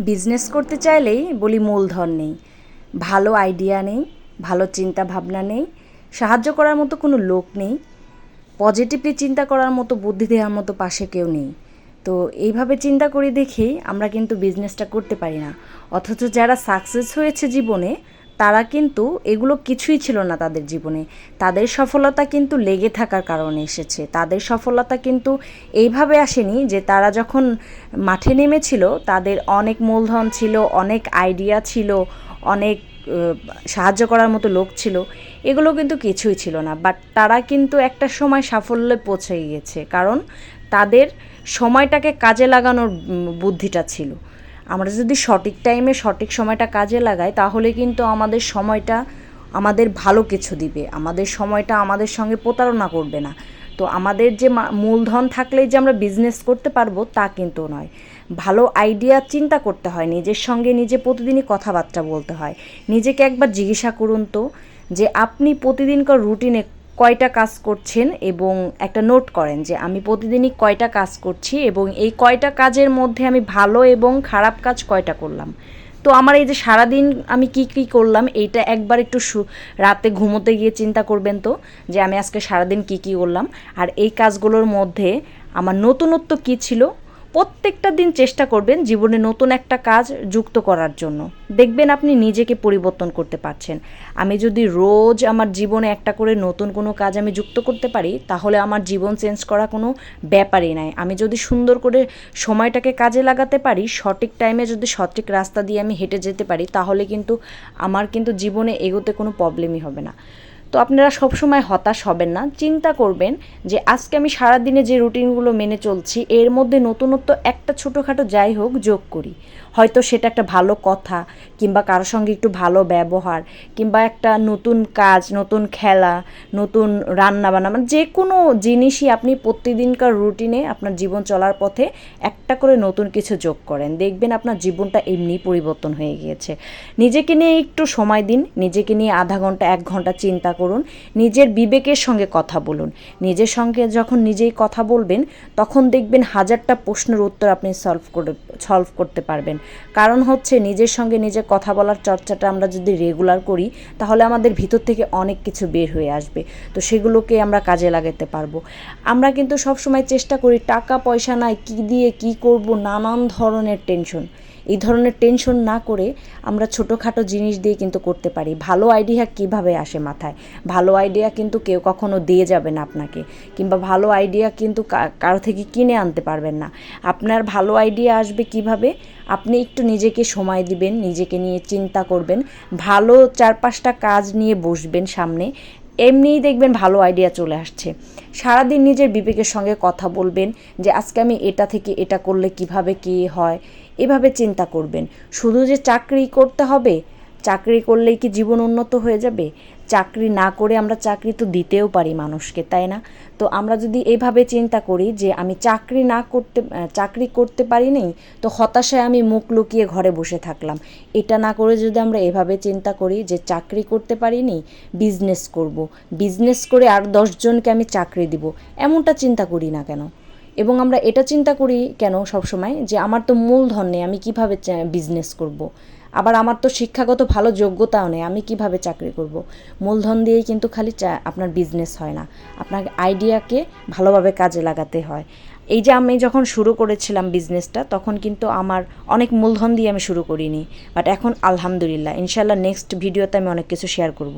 Business করতে চাইলেই বলি মূলধন নেই। ভালো আইডিয়া নেই, ভালো চিন্তা ভাবনা নেই, সাহায্য করার মতো কোনো লোক নেই পজিটিভলি চিন্তা করার মতো, বুদ্ধি দেওয়ার মতো পাশে কেউ নেই। তো এইভাবে চিন্তা করে দেখেই আমরা কিন্তু বিজনেসটা করতে পারি না। অথচ যারা সাকসেস হয়েছে জীবনে তারা কিন্তু এগুলো কিছুই ছিল না তাদের জীবনে। তাদের সফলতা কিন্তু লেগে থাকার কারণে এসেছে। তাদের সফলতা কিন্তু এইভাবে আসেনি যে তারা যখন মাঠে নেমেছিল, তাদের অনেক মূলধন ছিল, অনেক আইডিয়া ছিল, অনেক সাহায্য করার মতো লোক ছিল। এগুলো কিন্তু কিছুই ছিল না। বাট তারা কিন্তু একটা সময় সাফল্যে পৌঁছে গিয়েছে। কারণ তাদের সময়টাকে কাজে লাগানোর বুদ্ধিটা ছিল। আমরা যদি সঠিক টাইমে সঠিক সময়টা কাজে লাগাই, তাহলে কিন্তু আমাদের সময়টা আমাদের ভালো কিছু দিবে। আমাদের সময়টা আমাদের সঙ্গে প্রতারণা করবে না। তো আমাদের যে মূলধন থাকলেই যে আমরা বিজনেস করতে পারব, তা কিন্তু নয়। ভালো আইডিয়া চিন্তা করতে হয়, নিজের সঙ্গে নিজে প্রতিদিনই কথাবার্তা বলতে হয়। নিজেকে একবার জিজ্ঞাসা করুন তো, যে আপনি প্রতিদিনকার রুটিনে কয়টা কাজ করছেন এবং একটা নোট করেন যে আমি প্রতিদিনই কয়টা কাজ করছি এবং এই কয়টা কাজের মধ্যে আমি ভালো এবং খারাপ কাজ কয়টা করলাম। তো আমার এই যে সারাদিন আমি কি কী করলাম, এইটা একবার একটু রাতে ঘুমোতে গিয়ে চিন্তা করবেন তো, যে আমি আজকে সারাদিন কি কী করলাম। আর এই কাজগুলোর মধ্যে আমার নতুনত্ব কী ছিল? প্রত্যেকটা দিন চেষ্টা করবেন জীবনে নতুন একটা কাজ যুক্ত করার জন্য। দেখবেন আপনি নিজেকে পরিবর্তন করতে পারছেন। আমি যদি রোজ আমার জীবনে একটা করে নতুন কোনো কাজ আমি যুক্ত করতে পারি, তাহলে আমার জীবন চেঞ্জ করা কোনো ব্যাপারই নাই। আমি যদি সুন্দর করে সময়টাকে কাজে লাগাতে পারি, সঠিক টাইমে যদি সঠিক রাস্তা দিয়ে আমি হেঁটে যেতে পারি, তাহলে কিন্তু আমার কিন্তু জীবনে এগোতে কোনো প্রবলেমই হবে না। তো আপনারা সবসময় হতাশ হবেন না। চিন্তা করবেন যে আজকে আমি সারাদিনে যে রুটিনগুলো মেনে চলছি, এর মধ্যে নতুনত্ব একটা ছোটোখাটো যাই হোক যোগ করি। হয়তো সেটা একটা ভালো কথা কিংবা কারোর সঙ্গে একটু ভালো ব্যবহার কিংবা একটা নতুন কাজ, নতুন খেলা, নতুন রান্না বান্না মানে যে কোনো জিনিসই আপনি প্রতিদিনকার রুটিনে আপনার জীবন চলার পথে একটা করে নতুন কিছু যোগ করেন। দেখবেন আপনার জীবনটা এমনি পরিবর্তন হয়ে গিয়েছে। নিজেকে নিয়ে একটু সময় দিন, নিজেকে নিয়ে আধা ঘণ্টা, এক ঘণ্টা চিন্তা নিজের বিবেকের সঙ্গে কথা বলুন। নিজের সঙ্গে যখন নিজেই কথা বলবেন, তখন দেখবেন হাজারটা প্রশ্নের উত্তর আপনি সলভ করে সলভ করতে পারবেন। কারণ হচ্ছে নিজের সঙ্গে নিজে কথা বলার চর্চাটা আমরা যদি রেগুলার করি, তাহলে আমাদের ভিতর থেকে অনেক কিছু বের হয়ে আসবে। তো সেগুলোকে আমরা কাজে লাগাতে পারব। আমরা কিন্তু সবসময় চেষ্টা করি টাকা পয়সা নাই, কী দিয়ে কি করব, নানান ধরনের টেনশন এই ধরনের টেনশন না করে আমরা ছোটোখাটো জিনিস দিয়ে কিন্তু করতে পারি। ভালো আইডিয়া কীভাবে আসে মাথায়? ভালো আইডিয়া কিন্তু কেউ কখনো দিয়ে যাবে না আপনাকে। কিংবা ভালো আইডিয়া কিন্তু কারও থেকে কিনে আনতে পারবেন না। আপনার ভালো আইডিয়া আসবে কীভাবে? আপনি একটু নিজেকে সময় দিবেন, নিজেকে নিয়ে চিন্তা করবেন। ভালো চার পাঁচটা কাজ নিয়ে বসবেন সামনে। এমনিই দেখবেন ভালো আইডিয়া চলে আসছে। সারাদিন নিজের বিবেকের সঙ্গে কথা বলবেন যে, আজকে আমি এটা থেকে এটা করলে কীভাবে কী হয়? এভাবে চিন্তা করবেন। শুধু যে চাকরি করতে হবে চাকরি করলেই কি জীবন উন্নত হয়ে যাবে? চাকরি না করে আমরা চাকরি তো দিতেও পারি মানুষকে, তাই না? তো আমরা যদি এভাবে চিন্তা করি যে আমি চাকরি না করতে চাকরি করতে পারি নি তো হতাশায় আমি মুখ লুকিয়ে ঘরে বসে থাকলাম। এটা না করে যদি আমরা এভাবে চিন্তা করি যে চাকরি করতে পারিনি বিজনেস করব। বিজনেস করে আর দশজনকে আমি চাকরি দিব, এমনটা চিন্তা করি না কেন? এবং আমরা এটা চিন্তা করি কেন সবসময় যে আমার তো মূলধন নেই, আমি কীভাবে বিজনেস করব। আবার আমার তো শিক্ষাগত ভালো যোগ্যতাও নেই, আমি কীভাবে চাকরি করব। মূলধন দিয়েই কিন্তু খালি আপনার বিজনেস হয় না আপনাকে আইডিয়াকে ভালোভাবে কাজে লাগাতে হয় এই যে আমি যখন শুরু করেছিলাম বিজনেসটা তখন কিন্তু আমার অনেক মূলধন দিয়ে আমি শুরু করিনি বাট এখন আলহামদুলিল্লাহ ইনশাল্লাহ নেক্সট ভিডিওতে আমি অনেক কিছু শেয়ার করব